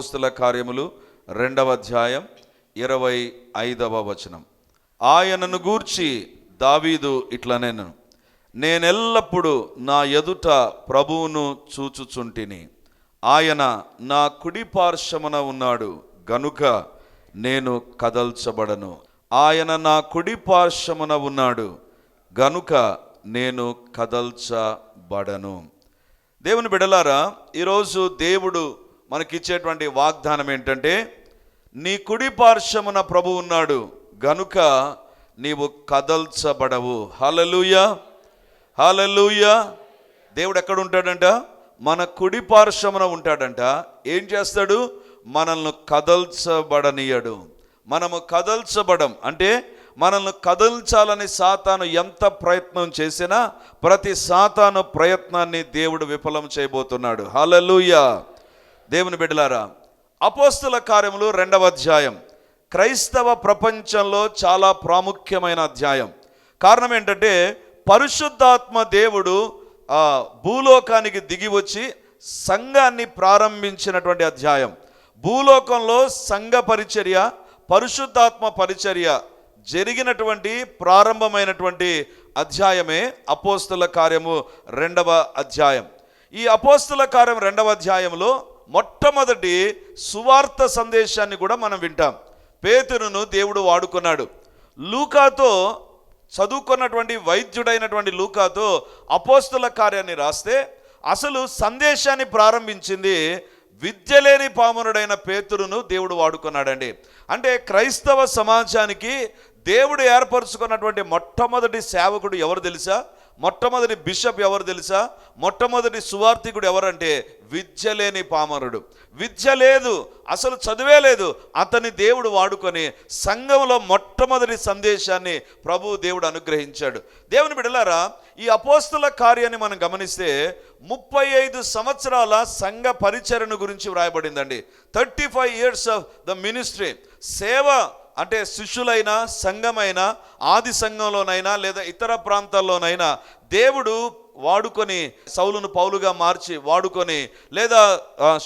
అపోస్తుల కార్యములు రెండవ అధ్యాయం ఇరవై ఐదవ వచనం. ఆయనను గూర్చి దావీదు ఇట్లా నేను నేనెల్లప్పుడు నా ఎదుట ప్రభువును చూచుచుంటిని. ఆయన నా కుడి పార్శ్వమున ఉన్నాడు గనుక నేను కదల్చబడను. ఆయన నా కుడి పార్శ్వమున ఉన్నాడు గనుక నేను కదల్చబడను. దేవుని బిడలారా ఈరోజు దేవుడు మనకిచ్చేటువంటి వాగ్దానం ఏంటంటే నీ కుడి పార్శ్వమున ప్రభు ఉన్నాడు గనుక నీవు కదల్చబడవు. హలలుయ హలలుయ దేవుడు ఎక్కడ ఉంటాడంట మన కుడి పార్శ్వమున ఉంటాడంట. ఏం చేస్తాడు? మనల్ని కదల్చబడనీయడు. మనము కదల్చబడం అంటే మనల్ని కదల్చాలని సాతాను ఎంత ప్రయత్నం చేసినా ప్రతి సాతాను ప్రయత్నాన్ని దేవుడు విఫలం చేయబోతున్నాడు. హలలుయా దేవుని బిడ్డలారా అపోస్తుల కార్యములు రెండవ అధ్యాయం. క్రైస్తవ ప్రపంచంలో చాలా ప్రాముఖ్యమైన అధ్యాయం. కారణం ఏంటంటే పరిశుద్ధాత్మ దేవుడు భూలోకానికి దిగి వచ్చి సంఘాన్ని ప్రారంభించినటువంటి అధ్యాయం. భూలోకంలో సంఘ పరిచర్య పరిశుద్ధాత్మ పరిచర్య జరిగినటువంటి ప్రారంభమైనటువంటి అధ్యాయమే అపోస్తుల కార్యము రెండవ అధ్యాయం. ఈ అపోస్తుల కార్యం రెండవ అధ్యాయంలో మొట్టమొదటి సువార్త సందేశాన్ని కూడా మనం వింటాం. పేతురును దేవుడు వాడుకున్నాడు. లూకాతో చదువుకున్నటువంటి వైద్యుడైనటువంటి లూకాతో అపోస్తుల కార్యాన్ని రాస్తే అసలు సందేశాన్ని ప్రారంభించింది విద్య లేని పామరుడైన పేతురును దేవుడు వాడుకున్నాడండి. అంటే క్రైస్తవ సమాజానికి దేవుడు ఏర్పరచుకున్నటువంటి మొట్టమొదటి సేవకుడు ఎవరు తెలుసా? మొట్టమొదటి బిషప్ ఎవరు తెలుసా? మొట్టమొదటి సువార్థికుడు ఎవరంటే విద్య లేని పామరుడు. విద్య లేదు అసలు చదివే లేదు. అతని దేవుడు వాడుకొని సంఘంలో మొట్టమొదటి సందేశాన్ని ప్రభు దేవుడు అనుగ్రహించాడు. దేవుని బిడలారా ఈ అపోస్తుల కార్యాన్ని మనం గమనిస్తే ముప్పై ఐదు సంవత్సరాల సంఘ పరిచరణ గురించి వ్రాయబడిందండి. Thirty five years of the ministry. సేవ అంటే శిష్యులైనా సంఘమైనా ఆది సంఘంలోనైనా లేదా ఇతర ప్రాంతాల్లోనైనా దేవుడు వాడుకొని సౌలును పౌలుగా మార్చి వాడుకొని లేదా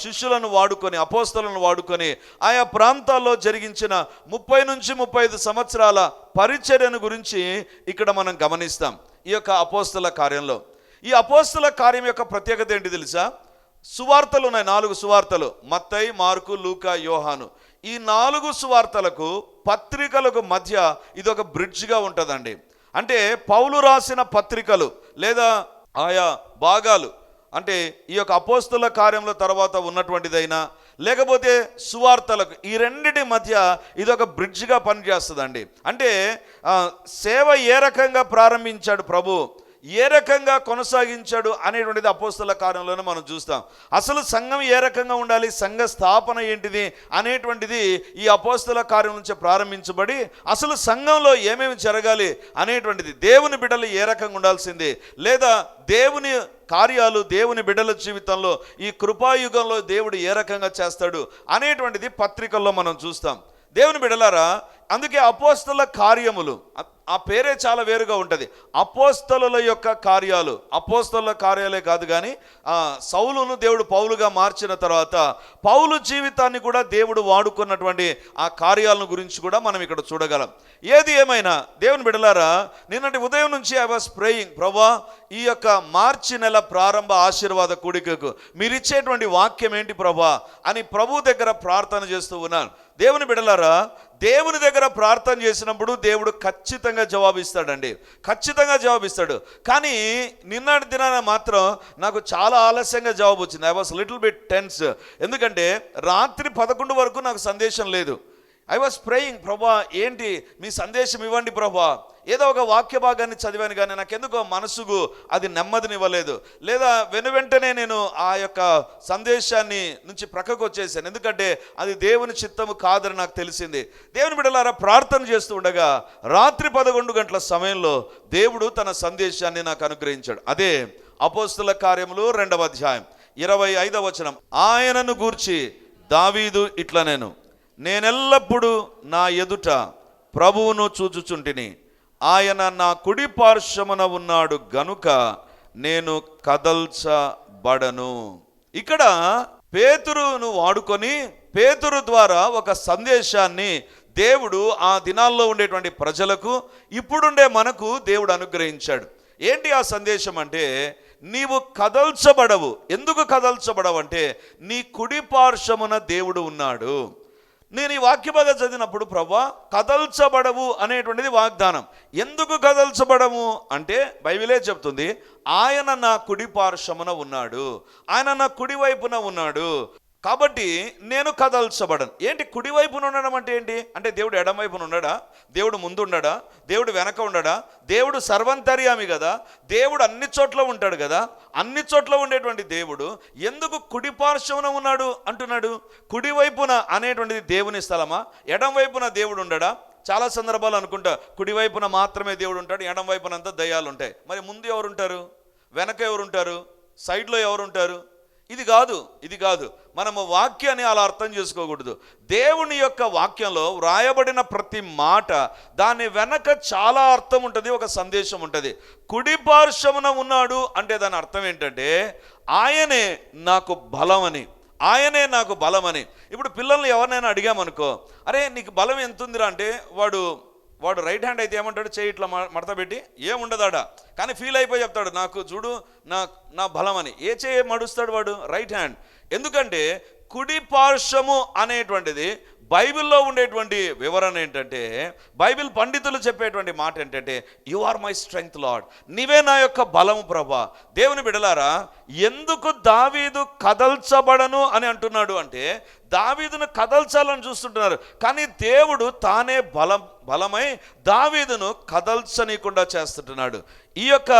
శిష్యులను వాడుకొని అపోస్తలను వాడుకొని ఆయా ప్రాంతాల్లో జరిగించిన ముప్పై నుంచి ముప్పై ఐదు సంవత్సరాల పరిచర్యను గురించి ఇక్కడ మనం గమనిస్తాం ఈ యొక్క అపోస్తల కార్యంలో. ఈ అపోస్తల కార్యం యొక్క ప్రత్యేకత ఏంటి తెలుసా? సువార్తలు ఉన్నాయి నాలుగు సువార్తలు. మత్తై మార్కు లూకా యోహాను. ఈ నాలుగు సువార్తలకు పత్రికలకు మధ్య ఇది ఒక బ్రిడ్జ్గా ఉంటుందండి. అంటే పౌలు రాసిన పత్రికలు లేదా ఆయా భాగాలు అంటే ఈ యొక్క అపోస్తుల కార్యంలో తర్వాత ఉన్నటువంటిదైనా లేకపోతే సువార్తలకు ఈ రెండిటి మధ్య ఇది ఒక బ్రిడ్జ్గా పనిచేస్తుందండి. అంటే సేవ ఏ రకంగా ప్రారంభించాడు ప్రభు? ఏ రకంగా కొనసాగించాడు అనేటువంటిది అపోస్తుల కార్యంలోనే మనం చూస్తాం. అసలు సంఘం ఏ రకంగా ఉండాలి? సంఘ స్థాపన ఏంటిది? అనేటువంటిది ఈ అపోస్తుల కార్యం నుంచి ప్రారంభించబడి అసలు సంఘంలో ఏమేమి జరగాలి అనేటువంటిది దేవుని బిడ్డలు ఏ రకంగా ఉండాల్సింది? లేదా దేవుని కార్యాలు దేవుని బిడ్డల జీవితంలో ఈ కృపాయుగంలో దేవుడు ఏ రకంగా చేస్తాడు అనేటువంటిది పత్రికల్లో మనం చూస్తాం. దేవుని బిడలారా అందుకే అపోస్తల కార్యములు ఆ- పేరే చాలా వేరుగా ఉంటుంది. అపోస్తలుల యొక్క కార్యాలు అపోస్తల కార్యాలే కాదు కానీ ఆ, సౌలును దేవుడు పౌలుగా మార్చిన తర్వాత పౌలు జీవితాన్ని కూడా దేవుడు వాడుకున్నటువంటి ఆ కార్యాలను గురించి కూడా మనం ఇక్కడ చూడగలం. ఏది ఏమైనా దేవుని బిడలారా నిన్నటి ఉదయం నుంచి ఐ వాస్ ప్రేయింగ్ ప్రభా ఈ యొక్క మార్చి నెల ప్రారంభ ఆశీర్వాద కూడికకు మీరు ఇచ్చేటువంటి వాక్యం ఏంటి ప్రభా? అని ప్రభు దగ్గర ప్రార్థన చేస్తూ ఉన్నాను. దేవుని బిడలారా దేవుని దగ్గర ప్రార్థన చేసినప్పుడు దేవుడు ఖచ్చితంగా జవాబిస్తాడండి. ఖచ్చితంగా జవాబిస్తాడు. కానీ నిన్నటి దినాన మాత్రం నాకు చాలా ఆలస్యంగా జవాబు వచ్చింది. I was little bit tense ఎందుకంటే రాత్రి పదకొండు వరకు నాకు సందేశం లేదు. ఐ వాస్ ప్రేయింగ్ ప్రభా ఏంటి? మీ సందేశం ఇవ్వండి ప్రభా. ఏదో ఒక వాక్య భాగాన్ని చదివాను కానీ నాకెందుకో మనసుకు అది నెమ్మదినివ్వలేదు లేదా వెను వెంటనే నేను ఆ యొక్క సందేశాన్ని నుంచి ప్రక్కకు వచ్చేసాను. ఎందుకంటే అది దేవుని చిత్తము కాదని నాకు తెలిసింది. దేవుని బిడ్డలారా ప్రార్థన చేస్తూ ఉండగా రాత్రి పదకొండు గంటల సమయంలో దేవుడు తన సందేశాన్ని నాకు అనుగ్రహించాడు. అదే అపోస్తుల కార్యములు రెండవ అధ్యాయం ఇరవై ఐదవ వచనం. ఆయనను గూర్చి దావీదు ఇట్లా నేను. నేనెల్లప్పుడూ నా ఎదుట ప్రభువును చూచుచుంటిని. ఆయన నా కుడి పార్శ్వమున ఉన్నాడు గనుక నేను కదల్చబడను. ఇక్కడ పేతురును వాడుకొని పేతురు ద్వారా ఒక సందేశాన్ని దేవుడు ఆ దినాల్లో ఉండేటువంటి ప్రజలకు ఇప్పుడుండే మనకు దేవుడు అనుగ్రహించాడు. ఏంటి ఆ సందేశం అంటే నీవు కదల్చబడవు. ఎందుకు కదల్చబడవు అంటే నీ కుడి పార్శ్వమున దేవుడు ఉన్నాడు. నేను ఈ వాక్యభాగ చదివినప్పుడు ప్రభా కదల్చబడవు అనేటువంటిది వాగ్దానం. ఎందుకు కదల్చబడము అంటే బైబిలే చెప్తుంది ఆయన నా కుడి పార్శ్వమున ఉన్నాడు. ఆయన నా కుడి వైపున ఉన్నాడు. కాబట్టి నేను కదల్చబడను. ఏంటి కుడివైపున ఉండడం అంటే ఏంటి? అంటే దేవుడు ఎడం వైపున ఉండడా దేవుడు ముందు ఉండడా దేవుడు వెనక ఉండడా దేవుడు సర్వంతర్యామి కదా? దేవుడు అన్ని చోట్ల ఉంటాడు కదా? అన్ని చోట్ల ఉండేటువంటి దేవుడు ఎందుకు కుడి పార్శ్వన ఉన్నాడు అంటున్నాడు? కుడివైపున అనేటువంటిది దేవుని స్థలమా? ఎడం వైపున దేవుడు ఉండడా? చాలా సందర్భాలు అనుకుంటా కుడివైపున మాత్రమే దేవుడు ఉంటాడు ఎడం వైపున అంతా దయ్యాలు ఉంటాయి. మరి ముందు ఎవరుంటారు వెనక ఎవరుంటారు సైడ్లో ఎవరుంటారు ఇది కాదు ఇది కాదు. మనము వాక్యాన్ని అలా అర్థం చేసుకోకూడదు. దేవుని యొక్క వాక్యంలో వ్రాయబడిన ప్రతి మాట దాని వెనక చాలా అర్థం ఉంటుంది ఒక సందేశం ఉంటుంది. కుడి పార్శ్వమున ఉన్నాడు అంటే దాని అర్థం ఏంటంటే ఆయనే నాకు బలమని ఆయనే నాకు బలమని. ఇప్పుడు పిల్లల్ని ఎవరినైనా అడిగామనుకో అరే నీకు బలం ఎంత ఉందిరా అంటే వాడు వాడు రైట్ హ్యాండ్ అయితే ఏమంటాడు? చేయి ఇట్లా మడత పెట్టి ఏముండదాడా? కానీ ఫీల్ అయిపోయి చెప్తాడు నాకు చూడు నా నా బలం అని ఏ చేయి మడుస్తాడు వాడు? Right hand. ఎందుకంటే కుడి పార్శ్వము అనేటువంటిది బైబిల్లో ఉండేటువంటి వివరణ ఏంటంటే బైబిల్ పండితులు చెప్పేటువంటి మాట ఏంటంటే you are my strength lord నీవే నా యొక్క బలము ప్రభా. దేవుని బిడలారా ఎందుకు దావీదు కదల్చబడను అని అంటున్నాడు అంటే దావీదును కదల్చాలని చూస్తుంటున్నారు. కానీ దేవుడు తానే బలం బలమై దావీదును కదల్చనీయకుండా చేస్తుంటున్నాడు. ఈ యొక్క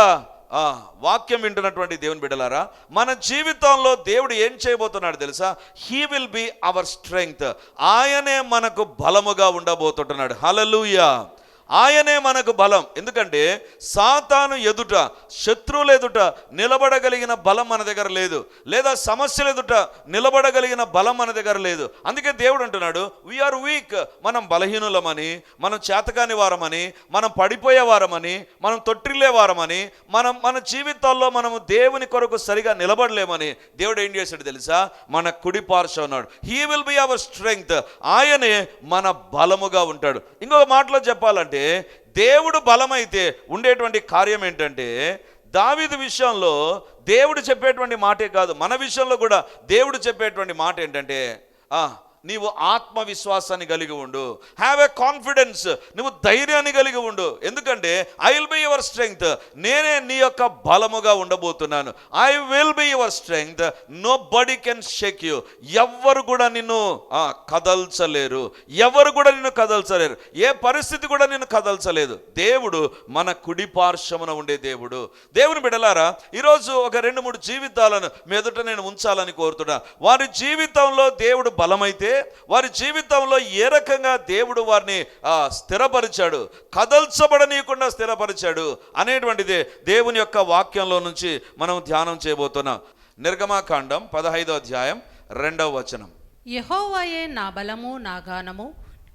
వాక్యం వింటున్నటువంటి దేవుని బిడ్డలారా మన జీవితంలో దేవుడు ఏం చేయబోతున్నాడు తెలుసా? He will be our strength ఆయనే మనకు బలముగా ఉండబోతుంటున్నాడు. హలలుయా ఆయనే మనకు బలం. ఎందుకంటే సాతాను ఎదుట శత్రువుల ఎదుట నిలబడగలిగిన బలం మన దగ్గర లేదు. లేదా సమస్యలు ఎదుట నిలబడగలిగిన బలం మన దగ్గర లేదు. అందుకే దేవుడు అంటున్నాడు వీఆర్ వీక్ మనం బలహీనులమని మనం చేతకాని వారమని మనం పడిపోయే వారమని మనం తొట్టిల్లే వారమని మనం మన జీవితాల్లో మనము దేవుని కొరకు సరిగా నిలబడలేమని దేవుడు ఏం చేశాడు తెలుసా? మన కుడి పార్శ్వ ఉన్నాడు. He will be our strength ఆయనే మన బలముగా ఉంటాడు. ఇంకొక మాటలో చెప్పాలంటే దేవుడు బలమైతే ఉండేటువంటి కార్యం ఏంటంటే దావీదు విషయంలో దేవుడు చెప్పేటువంటి మాటే కాదు మన విషయంలో కూడా దేవుడు చెప్పేటువంటి మాట ఏంటంటే ఆ నీవు ఆత్మవిశ్వాసాన్ని కలిగి ఉండు. హ్యావ్ ఎ కాన్ఫిడెన్స్ నువ్వు ధైర్యాన్ని కలిగి ఉండు. ఎందుకంటే I will be your strength నేనే నీ యొక్క బలముగా ఉండబోతున్నాను. I will be your strength nobody can shake you ఎవ్వరు కూడా నిన్ను ఆ, కదల్చలేరు. ఎవరు కూడా నిన్ను కదల్చలేరు. ఏ పరిస్థితి కూడా నిన్ను కదల్చలేదు. దేవుడు మన కుడి పార్శ్వమున ఉండే దేవుడు. దేవుని బిడలారా ఈరోజు ఒక రెండు మూడు జీవితాలను మీ నేను ఉంచాలని కోరుతున్నా. వారి జీవితంలో దేవుడు బలమైతే వారి జీవితంలో ఏ రకంగా దేవుడు వారిని స్థిరపరిచాడు కదల్చబడనీయకుండా స్థిరపరిచాడు అనేటువంటిదే దేవుని యొక్క వాక్యంలో నుంచి మనం ధ్యానం చేయబోతున్నాం నిర్గమాకాండం పదహైదో అధ్యాయం రెండవ వచనం. యెహోవాయే నా బలము నా గానము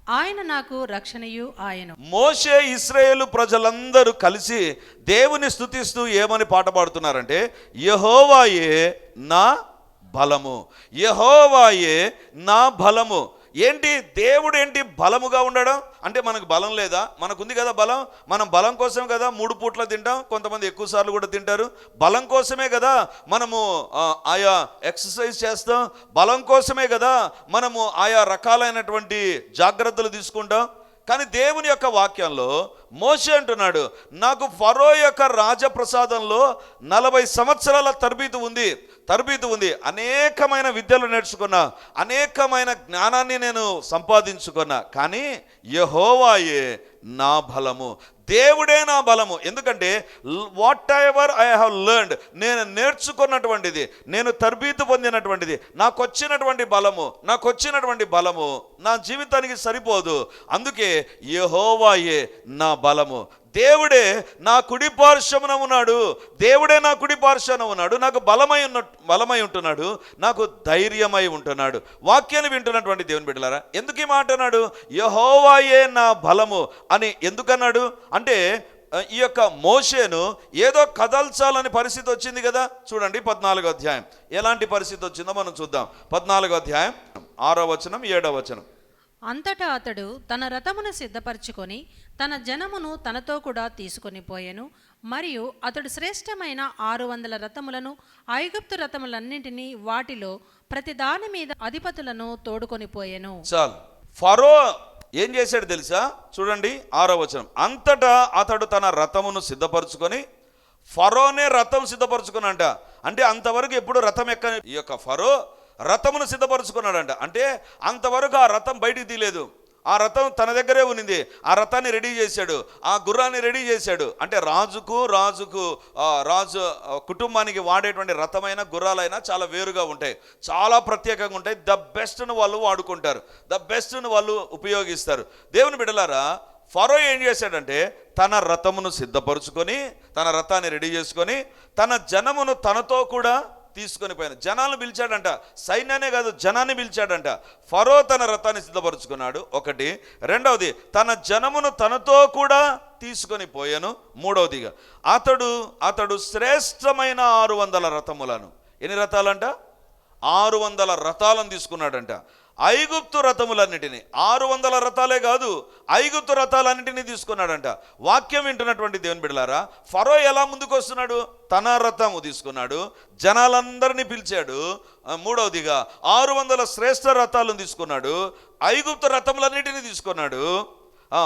ఆయన నాకు రక్షణయు ఆయను. మోషే ఇస్రాయేలు ప్రజలందరూ కలిసి దేవుని స్తుతిస్తూ ఏమని పాట పాడుతున్నారంటే యహోవాయే నా బలము. యహోవాయే నా బలము. ఏంటి? దేవుడు ఏంటి? బలముగా ఉండడం? అంటే మనకు బలం లేదా? మనకుంది కదా బలం? మనం బలం కోసం కదా మూడు పూట్ల తింటాం కొంతమంది ఎక్కువ సార్లు కూడా తింటారు. బలం కోసమే కదా మనము ఆయా ఎక్సర్సైజ్ చేస్తాం. బలం కోసమే కదా మనము ఆయా రకాలైనటువంటి జాగ్రత్తలు తీసుకుంటాం. కానీ దేవుని యొక్క వాక్యంలో మోసే అంటున్నాడు నాకు ఫరో యొక్క రాజప్రసాదంలో నలభై సంవత్సరాల తరబీదు ఉంది తరబీదు ఉంది. అనేకమైన విద్యలు నేర్చుకున్నా అనేకమైన జ్ఞానాన్ని నేను సంపాదించుకున్నా. కానీ యహోవాయే నా బలము. దేవుడే నా బలము. ఎందుకంటే whatever I have learned నేను నేర్చుకున్నటువంటిది నేను తరబీతు పొందినటువంటిది నాకు వచ్చినటువంటి బలము నాకు వచ్చినటువంటి బలము నా జీవితానికి సరిపోదు. అందుకే యహోవాయే నా బలము. దేవుడే నా కుడి పార్శ్వమున ఉన్నాడు. దేవుడే నా కుడి పార్శ్వన ఉన్నాడు. నాకు బలమై ఉన్న బలమై ఉంటున్నాడు. నాకు ధైర్యమై ఉంటున్నాడు. వాక్యాన్ని వింటున్నటువంటి దేవుని బిడ్డలారా ఎందుకు ఈ మాట అన్నాడు? యహోవాయే నా బలము అని ఎందుకన్నాడు అంటే ఈ యొక్క మోషేను ఏదో కదల్చాలని పరిస్థితి వచ్చింది కదా? చూడండి పద్నాలుగో అధ్యాయం. ఎలాంటి పరిస్థితి వచ్చిందో మనం చూద్దాం. పద్నాలుగో అధ్యాయం ఆరో వచనం ఏడో వచనం. అంతటా అతడు తన రథమును సిద్ధపరచుకొని తన జనమును తనతో కూడా తీసుకొని పోయెను. మరియు అతడు శ్రేష్టమైన ఆరు వందల రథములను ఐగుప్తు రథములన్నింటినీ వాటిలో ప్రతి దాని మీద అధిపతులను తోడుకొని పోయెను. చాలు. ఫరో ఏం చేశాడు తెలుసా? చూడండి ఆరో వచనం. అంతటా అతడు తన రథమును సిద్ధపరచుకొని ఫరోనే రథం సిద్ధపరచుకున్నాడంట. అంటే అంతవరకు ఎప్పుడు రథం ఎక్క ఈ యొక్క ఫరో రథమును సిద్ధపరుచుకున్నాడంట. అంటే అంతవరకు ఆ రథం బయటికి తీయలేదు. ఆ రథం తన దగ్గరే ఉన్నింది. ఆ రథాన్ని రెడీ చేశాడు. ఆ గుర్రాన్ని రెడీ చేశాడు. అంటే రాజుకు రాజుకు రాజు కుటుంబానికి వాడేటువంటి రథమైన గుర్రాలైనా చాలా వేరుగా ఉంటాయి. చాలా ప్రత్యేకంగా ఉంటాయి. ద బెస్ట్ను వాళ్ళు వాడుకుంటారు. ద బెస్ట్ను వాళ్ళు ఉపయోగిస్తారు. దేవుని బిడలారా ఫరో ఏం చేశాడంటే తన రథమును సిద్ధపరుచుకొని తన రథాన్ని రెడీ చేసుకొని తన జనమును తనతో కూడా తీసుకొని పోయిన. జనాలను పిలిచాడంట. సైన్యానే కాదు జనాన్ని పిలిచాడంట. ఫరో తన రథాన్ని సిద్ధపరుచుకున్నాడు. ఒకటి. రెండవది తన జనమును తనతో కూడా తీసుకొని పోయాను. మూడవదిగా అతడు అతడు శ్రేష్టమైన ఆరు వందల రథములను. ఎన్ని రథాలంట? ఆరు వందల రథాలను తీసుకున్నాడంట. ఐగుప్తు రథములన్నిటినీ. ఆరు వందల రథాలే కాదు ఐగుప్తు రథాలన్నిటినీ తీసుకున్నాడంట. వాక్యం వింటున్నటువంటి దేవుని బిడలారా ఫరో ఎలా ముందుకు వస్తున్నాడు తన రథము తీసుకున్నాడు జనాలందరినీ పిలిచాడు. మూడవదిగా ఆరు వందల శ్రేష్ఠ రథాలను తీసుకున్నాడు ఐగుప్తు రథములన్నిటినీ తీసుకున్నాడు.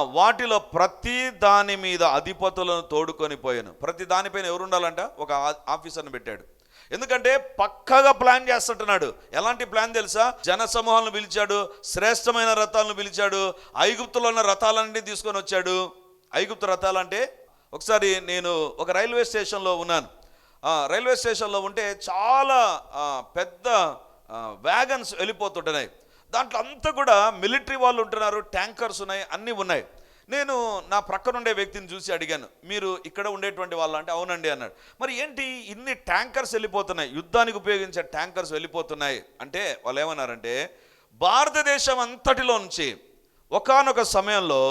వాటిలో ప్రతి దాని మీద అధిపతులను తోడుకొని పోయాను. ప్రతి దానిపైన ఎవరు ఉండాలంట? ఒక ఆఫీసర్ని పెట్టాడు. ఎందుకంటే పక్కగా ప్లాన్ చేస్తుంటున్నాడు. ఎలాంటి ప్లాన్ తెలుసా? జన సమూహాలను పిలిచాడు శ్రేష్టమైన రథాలను పిలిచాడు ఐగుప్తులో ఉన్న రథాలన్నీ తీసుకొని వచ్చాడు. ఐగుప్తు రథాలంటే ఒకసారి నేను ఒక రైల్వే స్టేషన్లో ఉన్నాను. రైల్వే స్టేషన్లో ఉంటే చాలా పెద్ద వ్యాగన్స్ వెళ్ళిపోతుంటున్నాయి. దాంట్లో అంతా కూడా మిలిటరీ వాళ్ళు ఉంటున్నారు ట్యాంకర్స్ ఉన్నాయి అన్నీ ఉన్నాయి. నేను నా ప్రక్కన ఉండే వ్యక్తిని చూసి అడిగాను మీరు ఇక్కడ ఉండేటువంటి వాళ్ళు అంటే అవునండి అన్నాడు. మరి ఏంటి ఇన్ని ట్యాంకర్స్ వెళ్ళిపోతున్నాయి? యుద్ధానికి ఉపయోగించే ట్యాంకర్స్ వెళ్ళిపోతున్నాయి అంటే వాళ్ళు ఏమన్నారంటే భారతదేశం అంతటిలో నుంచి ఒకానొక సమయంలో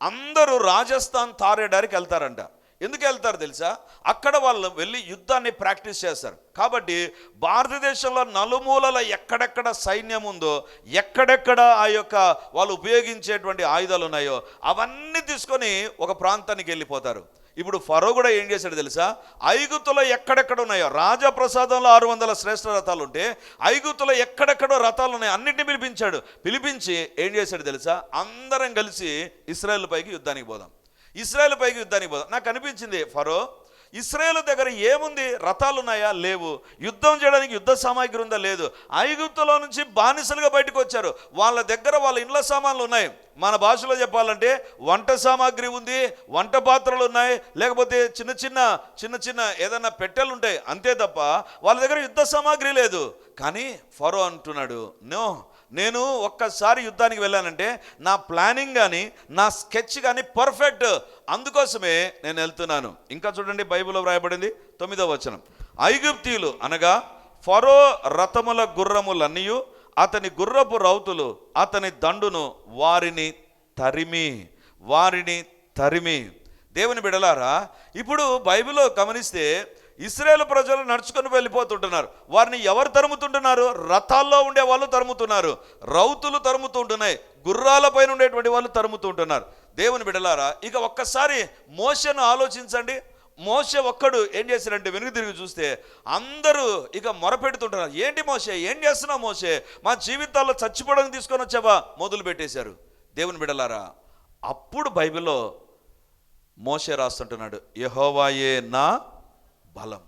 అందరూ రాజస్థాన్ తారేడారికి వెళ్తారంట. ఎందుకు వెళ్తారు తెలుసా? అక్కడ వాళ్ళు వెళ్ళి యుద్ధాన్ని ప్రాక్టీస్ చేస్తారు. కాబట్టి భారతదేశంలో నలుమూలల ఎక్కడెక్కడ సైన్యం ఉందో ఎక్కడెక్కడ ఆ యొక్క వాళ్ళు ఉపయోగించేటువంటి ఆయుధాలు ఉన్నాయో అవన్నీ తీసుకొని ఒక ప్రాంతానికి వెళ్ళిపోతారు. ఇప్పుడు ఫరో కూడా ఏం చేశాడు తెలుసా? ఐగుతులో ఎక్కడెక్కడ ఉన్నాయో రాజప్రసాదంలో ఆరు వందల శ్రేష్ఠ రథాలు ఉంటే ఐగుతులో ఎక్కడెక్కడో రథాలు ఉన్నాయి అన్నింటినీ పిలిపించాడు. పిలిపించి ఏం చేశాడు తెలుసా? అందరం కలిసి ఇస్రాయల్ పైకి యుద్ధానికి పోదాం. ఇస్రాయేల్ పైకి యుద్ధానికి పోదాం. నాకు అనిపించింది ఫరో ఇస్రాయేల్ దగ్గర ఏముంది? రథాలు ఉన్నాయా లేవు. యుద్ధం చేయడానికి యుద్ధ సామాగ్రి ఉందా? లేదు. ఐగుప్తులో నుంచి బానిసలుగా బయటకు వచ్చారు. వాళ్ళ దగ్గర వాళ్ళ ఇండ్ల సామాన్లు ఉన్నాయి. మన భాషలో చెప్పాలంటే వంట సామాగ్రి ఉంది వంట పాత్రలు ఉన్నాయి లేకపోతే చిన్న చిన్న చిన్న చిన్న ఏదైనా పెట్టెలు ఉంటాయి. అంతే తప్ప వాళ్ళ దగ్గర యుద్ధ సామాగ్రి లేదు. కానీ ఫరో అంటున్నాడు నో నేను ఒక్కసారి యుద్ధానికి వెళ్ళానంటే నా ప్లానింగ్ కానీ నా స్కెచ్ కానీ పర్ఫెక్ట్. అందుకోసమే నేను వెళ్తున్నాను. ఇంకా చూడండి బైబిల్లో వ్రాయబడింది తొమ్మిదవ వచనం. ఐగుప్తీయులు అనగా ఫరో రథముల గుర్రములన్నీ అతని గుర్రపు రౌతులు అతని దండును వారిని తరిమి వారిని తరిమి. దేవుని బిడలారా ఇప్పుడు బైబిల్లో గమనిస్తే ఇస్రాయేల్ ప్రజలు నడుచుకొని వెళ్ళిపోతుంటున్నారు. వారిని ఎవరు తరుముతుంటున్నారు? రథాల్లో ఉండే వాళ్ళు తరుముతున్నారు. రౌతులు తరుముతుంటున్నాయి. గుర్రాలపైన ఉండేటువంటి వాళ్ళు తరుముతుంటున్నారు. దేవుని బిడలారా ఇక ఒక్కసారి మోసను ఆలోచించండి. మోస ఒక్కడు ఏం చేశారంటే వెనుక తిరిగి చూస్తే అందరూ ఇక మొరపెడుతుంటున్నారు. ఏంటి మోసే ఏం చేస్తున్నావు మోసే మా జీవితాల్లో చచ్చిపోవడానికి తీసుకొని వచ్చావా? మొదలు పెట్టేశారు. దేవుని బిడలారా అప్పుడు బైబిల్లో మోసే రాస్తుంటున్నాడు. యహోవాయే నా బలం.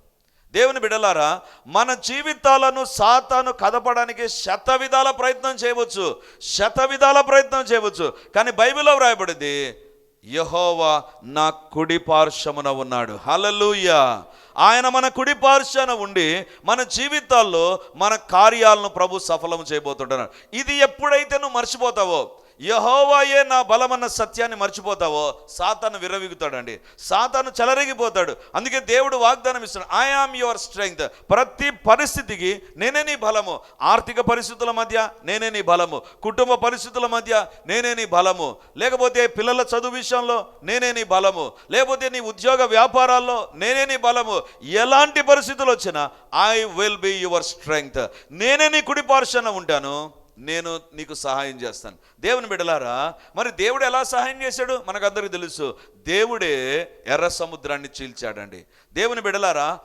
దేవుని బిడలారా మన జీవితాలను సాతాను కదపడానికి శత విధాల ప్రయత్నం చేయవచ్చు. శత విధాల ప్రయత్నం చేయవచ్చు. కానీ బైబిల్లో వ్రాయబడింది యహోవా నా కుడి పార్శ్వమున ఉన్నాడు. హలలుయ ఆయన మన కుడి పార్శ్వన ఉండి మన జీవితాల్లో మన కార్యాలను ప్రభు సఫలం చేయబోతుంటున్నాడు ఇది ఎప్పుడైతే నువ్వు మర్చిపోతావో యహోవాయే నా బలమన్న సత్యాన్ని మర్చిపోతావో సాతాను విరవిగుతాడండి సాతాను చెలరిగిపోతాడు. అందుకే దేవుడు వాగ్దానం ఇస్తున్నాడు. ఐ ఆమ్ యువర్ స్ట్రెంగ్త్ ప్రతి పరిస్థితికి నేనే నీ బలము. ఆర్థిక పరిస్థితుల మధ్య నేనే నీ బలము. కుటుంబ పరిస్థితుల మధ్య నేనే నీ బలము. లేకపోతే పిల్లల చదువు విషయంలో నేనే నీ బలము. లేకపోతే నీ ఉద్యోగ వ్యాపారాల్లో నేనే నీ బలము. ఎలాంటి పరిస్థితులు వచ్చినా I will be your strength నేనే నీ కుడిపార్శ్వన ఉంటాను. నేను నీకు సహాయం చేస్తాను. దేవుని బిడలారా మరి దేవుడు ఎలా సహాయం చేశాడు? మనకందరికీ తెలుసు. దేవుడే ఎర్ర సముద్రాన్ని చీల్చాడండి. దేవుని బిడలారా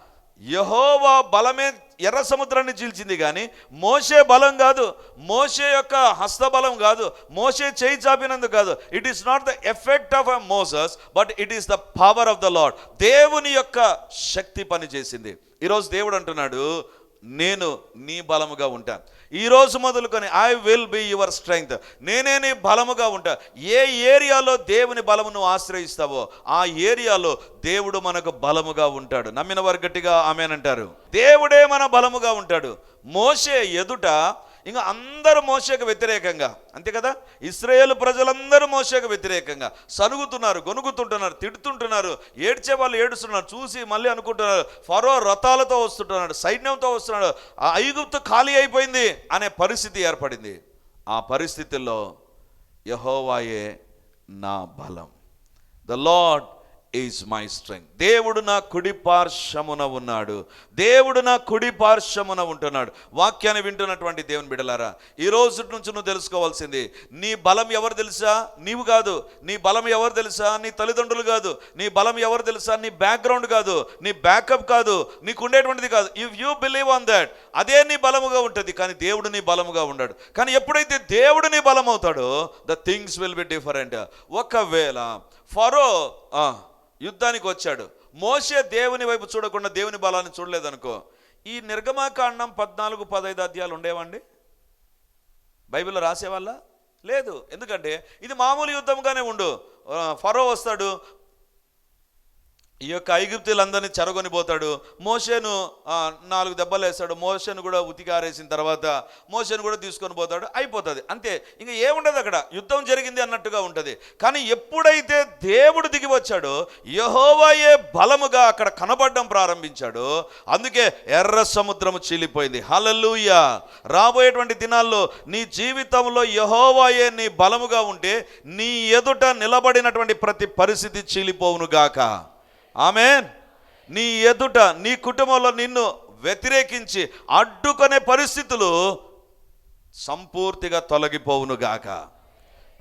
యహోవా బలమే ఎర్ర సముద్రాన్ని చీల్చింది కానీ మోసే బలం కాదు. మోసే యొక్క హస్తబలం కాదు. మోసే చేయి చాపినందుకు కాదు. It is not the effect of a Moses but it is the power of the Lord దేవుని యొక్క శక్తి పనిచేసింది. ఈరోజు దేవుడు అంటున్నాడు నేను నీ బలముగా ఉంటాను. ఈ రోజు మొదలుకొని I will be your strength నేనే నీ బలముగా ఉంటా. ఏ ఏరియాలో దేవుని బలము నువ్వు ఆశ్రయిస్తావో ఆ ఏరియాలో దేవుడు మనకు బలముగా ఉంటాడు. నమ్మిన వారు గట్టిగా ఆమెనంటారు. దేవుడే మన బలముగా ఉంటాడు. మోసే ఎదుట ఇంకా అందరూ మోసకు వ్యతిరేకంగా. అంతే కదా? ఇస్రాయేల్ ప్రజలందరూ మోసకు వ్యతిరేకంగా. సనుగుతున్నారు గొనుగుతుంటున్నారు తిడుతుంటున్నారు ఏడ్చే వాళ్ళు ఏడుస్తున్నారు చూసి మళ్ళీ అనుకుంటున్నారు ఫరో రథాలతో వస్తుంటున్నాడు సైన్యంతో వస్తున్నాడు ఆ ఐగుప్తు ఖాళీ అయిపోయింది అనే పరిస్థితి ఏర్పడింది. ఆ పరిస్థితుల్లో యహోవాయే నా బలం. ద లాడ్ ఈజ్ మై స్ట్రెంగ్ దేవుడు నా కుడి పార్శ్వమున ఉన్నాడు. దేవుడు నా కుడి పార్శ్వమున ఉంటున్నాడు. వాక్యాన్ని వింటున్నటువంటి దేవుని బిడలారా ఈ రోజు నుంచి నువ్వు తెలుసుకోవాల్సింది నీ బలం ఎవరు తెలుసా? నీవు కాదు. నీ బలం ఎవరు తెలుసా? నీ తల్లిదండ్రులు కాదు. నీ బలం ఎవరు తెలుసా? నీ బ్యాక్గ్రౌండ్ కాదు. నీ బ్యాకప్ కాదు. నీకు ఉండేటువంటిది కాదు. If you believe on that అదే నీ బలముగా ఉంటుంది. కానీ దేవుడు నీ బలముగా ఉన్నాడు కానీ ఎప్పుడైతే దేవుడు నీ బలం అవుతాడో the things will be different ఒకవేళ ఫరో ఆ, యుద్ధానికి వచ్చాడు. మోసే దేవుని వైపు చూడకుండా దేవుని బలాన్ని చూడలేదనుకో. ఈ నిర్గమాకాండం పద్నాలుగు పదహైదు అధ్యాయాలు ఉండేవండి? బైబిల్లో రాసేవాళ్ళ? లేదు. ఎందుకంటే ఇది మామూలు యుద్ధంగానే ఉండు. ఫరో వస్తాడు ఈ యొక్క ఐగుప్తులందరినీ చెరగొని పోతాడు. మోషేను నాలుగు దెబ్బలు వేస్తాడు. మోషేను కూడా ఉతికారేసిన తర్వాత మోషేను కూడా తీసుకొని పోతాడు. అయిపోతుంది. అంతే. ఇంకా ఏముండదు అక్కడ? యుద్ధం జరిగింది అన్నట్టుగా ఉంటుంది. కానీ ఎప్పుడైతే దేవుడు దిగి వచ్చాడో యహోవాయే బలముగా అక్కడ కనబడడం ప్రారంభించాడు. అందుకే ఎర్ర సముద్రము చీలిపోయింది. హలలుయ రాబోయేటువంటి దినాల్లో నీ జీవితంలో యహోవాయే నీ బలముగా ఉంటే నీ ఎదుట నిలబడినటువంటి ప్రతి పరిస్థితి చీలిపోవును గాక. ఆమెన్. నీ ఎదుట నీ కుటుంబంలో నిన్ను వ్యతిరేకించి అడ్డుకునే పరిస్థితులు సంపూర్తిగా తొలగిపోవును గాక.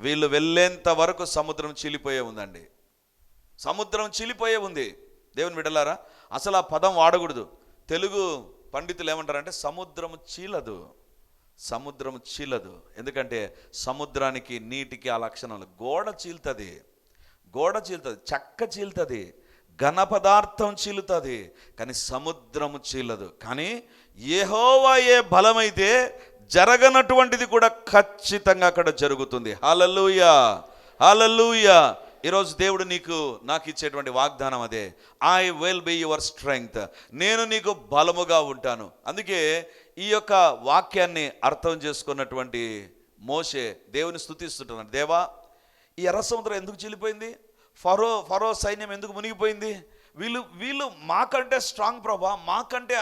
వీళ్ళు వెళ్ళేంత వరకు సముద్రం చీలిపోయే ఉందండి. సముద్రం చీలిపోయే ఉంది. దేవుని విడలారా అసలు ఆ పదం వాడకూడదు. తెలుగు పండితులు ఏమంటారంటే సముద్రం చీలదు. సముద్రం చీలదు. ఎందుకంటే సముద్రానికి నీటికి ఆ లక్షణాలు. గోడ చీలుతుంది. గోడ చీలుతుంది. చెక్క చీలుతుంది. ఘన పదార్థం చీలుతుంది కానీ సముద్రము చీలదు. కానీ ఏహోవా ఏ బలమైతే జరగనటువంటిది కూడా ఖచ్చితంగా అక్కడ జరుగుతుంది. హలలుయా హలలుయా ఈరోజు దేవుడు నీకు నాకు ఇచ్చేటువంటి వాగ్దానం అదే. I will be your strength నేను నీకు బలముగా ఉంటాను. అందుకే ఈ యొక్క వాక్యాన్ని అర్థం చేసుకున్నటువంటి మోషే దేవుని స్థుతిస్తుంటున్నాడు. దేవా ఈ ఎర్ర సముద్రం ఎందుకు చీలిపోయింది? ఫరో ఫరో సైన్యం ఎందుకు మునిగిపోయింది? వీళ్ళు వీళ్ళు మాకంటే స్ట్రాంగ్ ప్రభా మాకంటే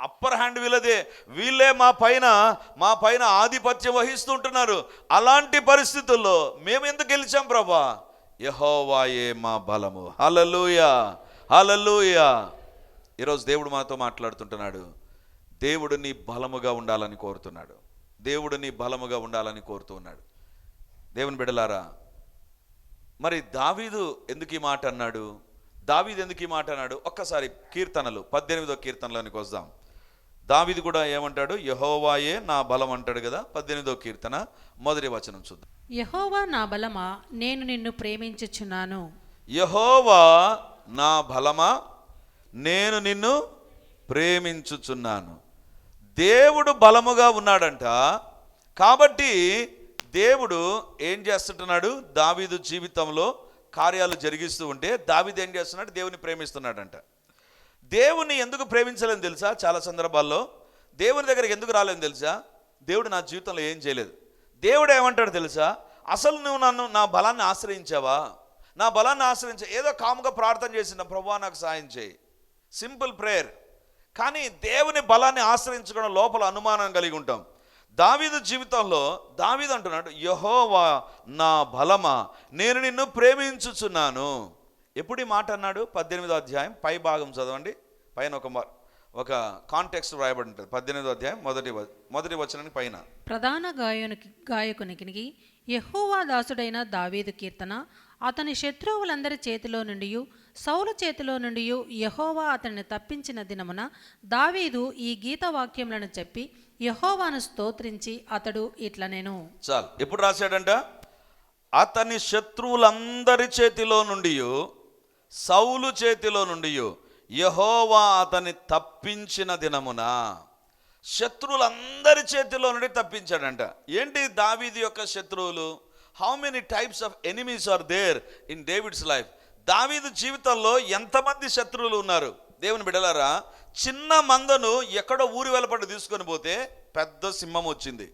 అప్పర్ హ్యాండ్ వీళ్ళదే. వీళ్ళే మా పైన మా పైన ఆధిపత్యం వహిస్తుంటున్నారు. అలాంటి పరిస్థితుల్లో మేము ఎందుకు గెలిచాం ప్రభా? యహోవాయే మా బలము. హలలుయ హలలుయ ఈరోజు దేవుడు మాతో మాట్లాడుతుంటున్నాడు. దేవుడు నీ బలముగా ఉండాలని కోరుతున్నాడు. దేవుడు నీ బలముగా ఉండాలని కోరుతున్నాడు దేవుని బిడలారా మరి దావీదు ఎందుకు ఈ మాట అన్నాడు? దావీదు ఎందుకు ఈ మాట అన్నాడు? ఒక్కసారి కీర్తనలు పద్దెనిమిదో కీర్తనలోనికి వద్దాం. దావీదు కూడా ఏమంటాడు? యహోవాయే నా బలం అంటాడు కదా పద్దెనిమిదో కీర్తన మొదటి వచనం చూద్దాం. యహోవా నా బలమా? నేను నిన్ను ప్రేమించుచున్నాను. యహోవా నా బలమా? నేను నిన్ను ప్రేమించుచున్నాను. దేవుడు బలముగా ఉన్నాడంట. కాబట్టి దేవుడు ఏం చేస్తుంటున్నాడు? దావీదు జీవితంలో కార్యాలు జరిగిస్తూ ఉంటే దావీదు ఏం చేస్తున్నాడు? దేవుని ప్రేమిస్తున్నాడంట. దేవుని ఎందుకు ప్రేమించలేని తెలుసా? చాలా సందర్భాల్లో దేవుని దగ్గరికి ఎందుకు రాలేని తెలుసా? దేవుడు నా జీవితంలో ఏం చేయలేదు. దేవుడు ఏమంటాడు తెలుసా? అసలు నువ్వు నన్ను నా బలాన్ని ఆశ్రయించావా? నా బలాన్ని ఆశ్రయించా ఏదో కాముగా ప్రార్థన చేసిన ప్రభా నాకు సాయం చేయి. సింపుల్ ప్రేయర్ కానీ దేవుని బలాన్ని ఆశ్రయించుకోవడం లోపల అనుమానం కలిగి ఉంటాం. దావీదు జీవితంలో దావీదు అంటున్నాడు యహోవా నా బలమా నేను నిన్ను ప్రేమించుచున్నాను. ఎప్పుడు ఈ మాట అన్నాడు? పద్దెనిమిదో అధ్యాయం పై భాగం చదవండి. పైన ఒక మ- ఒక కాంటెక్స్ట్ వ్రాయబడి ఉంటుంది పద్దెనిమిదో అధ్యాయం మొదటి మొదటి వచనానికి పైన. ప్రధాన గాయకునికి గాయకునికి యహోవా దాసుడైన దావీదు కీర్తన అతని శత్రువులందరి చేతిలో నుండి సౌలు చేతిలో నుండి యెహోవా అతన్ని తప్పించిన దినమున దావీదు ఈ గీత వాక్యములను చెప్పి యహోవాను స్తోత్రించి అతడు ఇట్లా నేను చాలు. ఎప్పుడు రాశాడంట? అతని శత్రువులందరి చేతిలో నుండి సౌలు చేతిలో నుండి యహోవా అతన్ని తప్పించిన దినమున శత్రువులందరి చేతిలో నుండి తప్పించాడంట. ఏంటి దావీది యొక్క శత్రువులు? How many types of enemies are there in David's life దావీదు జీవితంలో ఎంతమంది శత్రువులు ఉన్నారు? దేవుని బిడలారా చిన్న మందను ఎక్కడో ఊరి వెలపడి తీసుకొని పోతే పెద్ద సింహం వచ్చింది.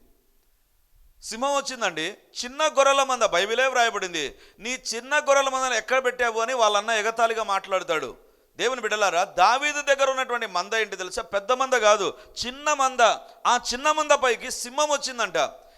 సింహం వచ్చిందండి. చిన్న గొర్రెల మంద బైబిలే వ్రాయబడింది. నీ చిన్న గొర్రెల మందను ఎక్కడ పెట్టావు అని వాళ్ళన్న ఎగతాళిగా మాట్లాడతాడు. దేవుని బిడ్డలారా దావీదు దగ్గర ఉన్నటువంటి మంద ఏంటి తెలుసా? పెద్ద మంద కాదు చిన్న మంద. ఆ చిన్న మంద పైకి సింహం వచ్చిందంట.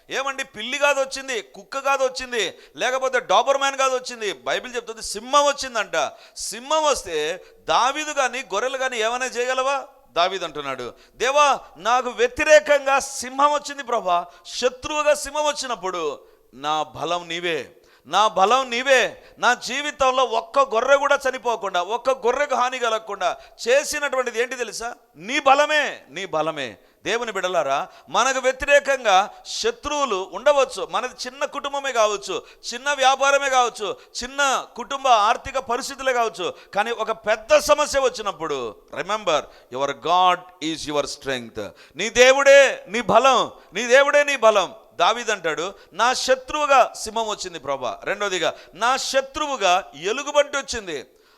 ఏమండి పిల్లి కాదు వచ్చింది కుక్క కాదు వచ్చింది లేకపోతే డాబర్ మ్యాన్ కాదు వచ్చింది. బైబిల్ చెప్తుంది సింహం వచ్చిందంట. సింహం వస్తే దావీదు కానీ గొర్రెలు కానీ ఏమైనా చేయగలవా? దావీద్ అంటున్నాడు. దేవా నాకు వ్యతిరేకంగా సింహం వచ్చింది ప్రభా. శత్రువుగా సింహం వచ్చినప్పుడు నా బలం నీవే. నా బలం నీవే. నా జీవితంలో ఒక్క గొర్రె కూడా చనిపోకుండా ఒక్క గొర్రెకు హాని కలగకుండా చేసినటువంటిది ఏంటి తెలుసా? నీ బలమే నీ బలమే. దేవుని బిడలారా మనకు వ్యతిరేకంగా శత్రువులు ఉండవచ్చు. మనది చిన్న కుటుంబమే కావచ్చు చిన్న వ్యాపారమే కావచ్చు చిన్న కుటుంబ ఆర్థిక పరిస్థితులే కావచ్చు. కానీ ఒక పెద్ద సమస్య వచ్చినప్పుడు remember your God is your strength నీ దేవుడే నీ బలం నీ దేవుడే నీ బలం. దావిదంటాడు నా శత్రువుగా సింహం వచ్చింది ప్రభా. రెండోదిగా నా శత్రువుగా ఎలుగుబంటి వచ్చింది.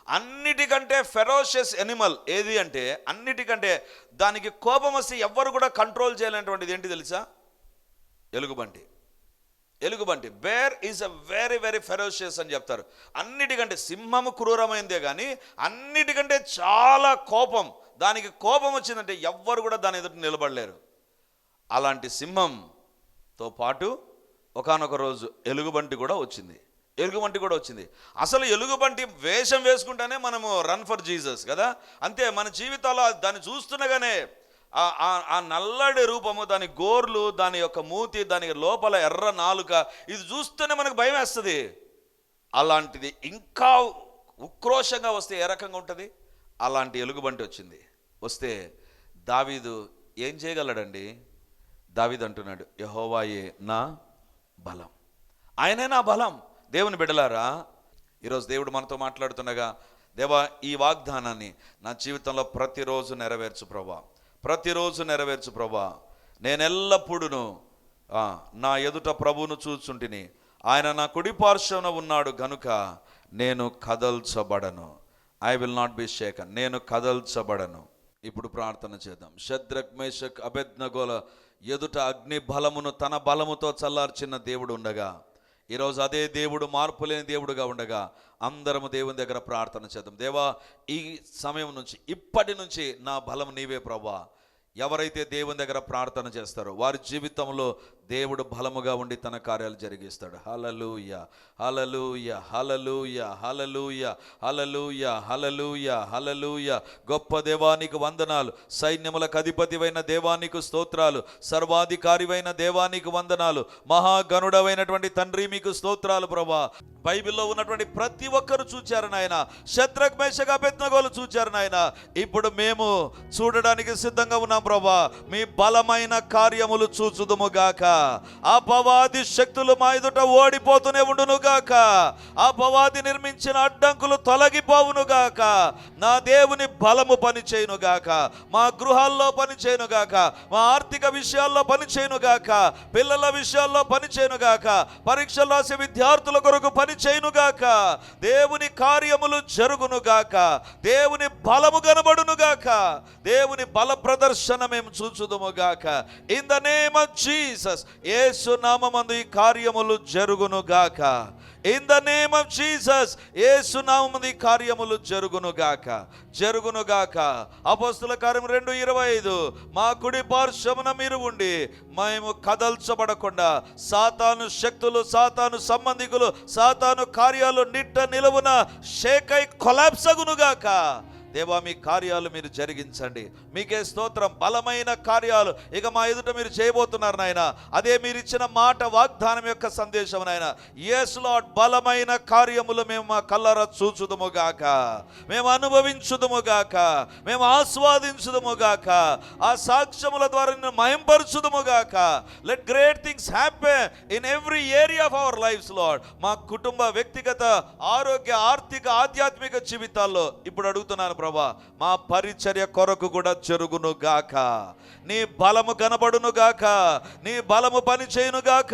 అన్నిటికంటే ఫెరోషియస్ ఎనిమల్ ఏది అంటే అన్నిటికంటే దానికి కోపం వస్తే ఎవ్వరు కూడా కంట్రోల్ చేయలేనటువంటిది ఏంటి తెలుసా? ఎలుగుబంటి. ఎలుగుబంటి. Bear is a very very ferocious అని చెప్తారు. అన్నిటికంటే సింహము క్రూరమైందే కానీ అన్నిటికంటే చాలా కోపం. దానికి కోపం వచ్చిందంటే ఎవ్వరు కూడా దాని ఎదుట నిలబడలేరు. అలాంటి సింహంతో పాటు ఒకానొక రోజు ఎలుగుబంటి కూడా వచ్చింది. ఎలుగుబంటి కూడా వచ్చింది. అసలు ఎలుగుబంటి వేషం వేసుకుంటేనే మనము రన్ ఫర్ జీసస్ కదా? అంతే మన జీవితాల్లో దాన్ని చూస్తుండగానే ఆ- ఆ- నల్లడి రూపము దాని గోర్లు దాని యొక్క మూతి దాని లోపల ఎర్ర నాలుక ఇది చూస్తేనే మనకు భయం వేస్తుంది. అలాంటిది ఇంకా ఉక్రోషంగా వస్తే ఏ రకంగా ఉంటుంది? అలాంటి ఎలుగుబంటి వచ్చింది. వస్తే దావీదు ఏం చేయగలడండి? దావీదు అంటున్నాడు యహోవాయే నా బలం. ఆయనే నా బలం. దేవుని బిడలారా ఈరోజు దేవుడు మనతో మాట్లాడుతుండగా దేవా ఈ వాగ్దానాన్ని నా జీవితంలో ప్రతిరోజు నెరవేర్చు ప్రభా. ప్రతిరోజు నెరవేర్చు ప్రభా. నేను ఎల్లప్పుడూ నా ఎదుట ప్రభువును చూచుంటిని. ఆయన నా కుడి పార్శ్వన ఉన్నాడు గనుక నేను కదల్చబడను. I will not be shaken నేను కదల్చబడను. ఇప్పుడు ప్రార్థన చేద్దాం. శద్రక్ మేషక్ అభెజ్ఞగోల ఎదుట అగ్ని బలమును తన బలముతో చల్లార్చిన దేవుడు ఉండగా ఈరోజు అదే దేవుడు మార్పు లేని దేవుడుగా ఉండగా అందరము దేవుని దగ్గర ప్రార్థన చేద్దాం. దేవా ఈ సమయం నుంచి ఇప్పటి నుంచి నా బలం నీవే ప్రభా. ఎవరైతే దేవుని దగ్గర ప్రార్థన చేస్తారో వారి జీవితంలో దేవుడు బలముగా ఉండి తన కార్యాలు జరిగిస్తాడు. హలలుయ హలలుయ హలలుయ హలలుయ హలలుయ హలలుయ హలలుయ గొప్ప దేవానికి వందనాలు. సైన్యములకు అధిపతివైన దేవానికి స్తోత్రాలు. సర్వాధికారివైన దేవానికి వందనాలు. మహాగణుడమైనటువంటి తండ్రి మీకు స్తోత్రాలు ప్రభా. బైబిల్లో ఉన్నటువంటి ప్రతి ఒక్కరు చూచారు నాయన. శత్రక్ మేషగా చూచారు నాయన. ఇప్పుడు మేము చూడడానికి సిద్ధంగా ఉన్నాం. ప్రభా మీ బలమైన కార్యములు చూచుదుము గాక. అపవాది శక్తులు మా ఎదుట ఓడిపోతూనే ఉండును గాక. అపవాది నిర్మించిన అడ్డంకులు తొలగిపోవును గాక. నా దేవుని బలము పని చేయును గాక. మా గృహాల్లో పని చేయును గాక. మా ఆర్థిక విషయాల్లో పని చేయును గాక. పిల్లల విషయాల్లో పని చేయును గాక. పరీక్షలు రాసే విద్యార్థుల కొరకు పని పని చేయునుగాక దేవుని కార్యములు జరుగునుగాక దేవుని బలము కనబడునుగాక దేవుని బల ప్రదర్శన మేము చూచుదుముగాక in the name of Jesus యేసు నామందు ఈ కార్యములు జరుగునుగాక in the name of Jesus యేసు నామమందు ఈ కార్యములు జరుగునుగాక జరుగునుగాక అపోస్తుల కార్యం రెండు ఇరవై ఐదు. మా కుడి పార్శ్వమున మీరు ఉండి మేము కదల్చబడకుండా సాతాను శక్తులు సాతాను సంబంధికులు సాతాను కార్యాలు నిట్ట నిలువున షేకై కొలాప్సగునుగాక దేవా మీ కార్యాలు మీరు జరిగించండి. మీకే స్తోత్రం బలమైన కార్యాలు. ఇక మా ఎదుట మీరు చేయబోతున్నారు నాయన. అదే మీరు ఇచ్చిన మాట వాగ్దానం యొక్క సందేశం నాయన. ఎస్ లాడ్ బలమైన కార్యములు మేము మా కల్లర చూచుదుముగాక మేము అనుభవించుదుముగాక మేము ఆస్వాదించుదుముగాక ఆ సాక్ష్యముల ద్వారా నిన్ను మయంపరచుదుముగాక let great things happen in every area of our lives Lord మా కుటుంబ వ్యక్తిగత ఆరోగ్య ఆర్థిక ఆధ్యాత్మిక జీవితాల్లో ఇప్పుడు అడుగుతున్నాను ప్రభా మా పరిచర్య కొరకు కూడా జరుగును గాక. నీ బలము కనబడును గాక. నీ బలము పని చేయును గాక.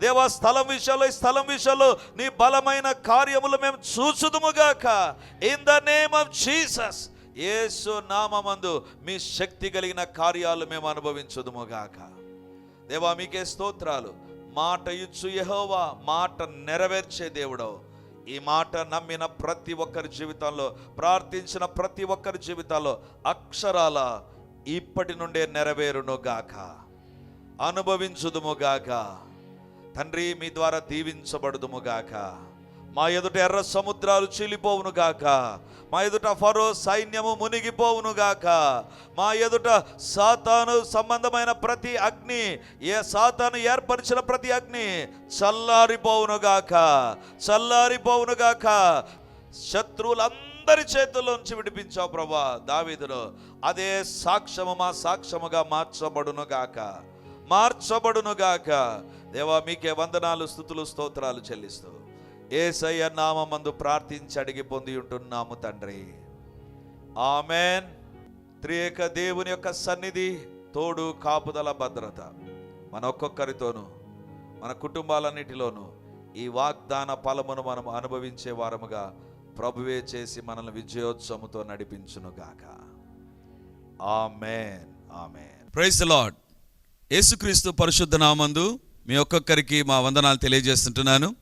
దేవా స్థలం విషయంలో ఈ స్థలం విషయంలో నీ బలమైన కార్యములు మేము చూసుదుము గాక. In the name of Jesus ఏసు నామందు మీ శక్తి కలిగిన కార్యాలు మేము అనుభవించుదుము గాక. దేవా మీకే స్తోత్రాలు. మాట ఇచ్చు యహోవా మాట నెరవేర్చే దేవుడవు. ఈ మాట నమ్మిన ప్రతి ఒక్కరి జీవితంలో ప్రార్థించిన ప్రతి ఒక్కరి జీవితాల్లో అక్షరాల ఇప్పటి నుండే నెరవేరును గాక. అనుభవించుదుము గాక. తండ్రి మీ ద్వారా దీవించబడుదుము గాక. మా ఎదుట ఎర్ర సముద్రాలు చీలిపోవును గాక. మా ఎదుట ఫరో సైన్యము మునిగిపోవును గాక. మా ఎదుట సాతాను సంబంధమైన ప్రతి అగ్ని ఏ సాతాను ఏర్పరిచిన ప్రతి అగ్ని చల్లారిపోవును గాక. చల్లారిపోవును గాక. శత్రువులందరి చేతుల్లోంచి విడిపించావు ప్రభా దావీదులో అదే సాక్ష్యము మా సాక్ష్యముగా మార్చబడును గాక. మార్చబడును గాక. దేవా మీకే వందనాలు స్థుతులు స్తోత్రాలు చెల్లిస్తూ ఏసయ్య నామందు ప్రార్థించి అడిగి పొంది ఉంటున్నాము తండ్రి. ఆమెన్. త్రియేక దేవుని యొక్క సన్నిధి తోడు కాపుదల భద్రత. మన ఒక్కొక్కరితోనూ మన కుటుంబాలన్నిటిలోనూ ఈ వాగ్దాన ఫలమును మనం అనుభవించే వారముగా ప్రభువే చేసి మనల్ని విజయోత్సవముతో నడిపించునుగాక ఆమెన్. ఆమెన్. ప్రైజ్ లార్డ్ యేసుక్రీస్తు పరిశుద్ధ నామందు మీ ఒక్కొక్కరికి మా వందనాలు తెలియజేస్తుంటున్నాను.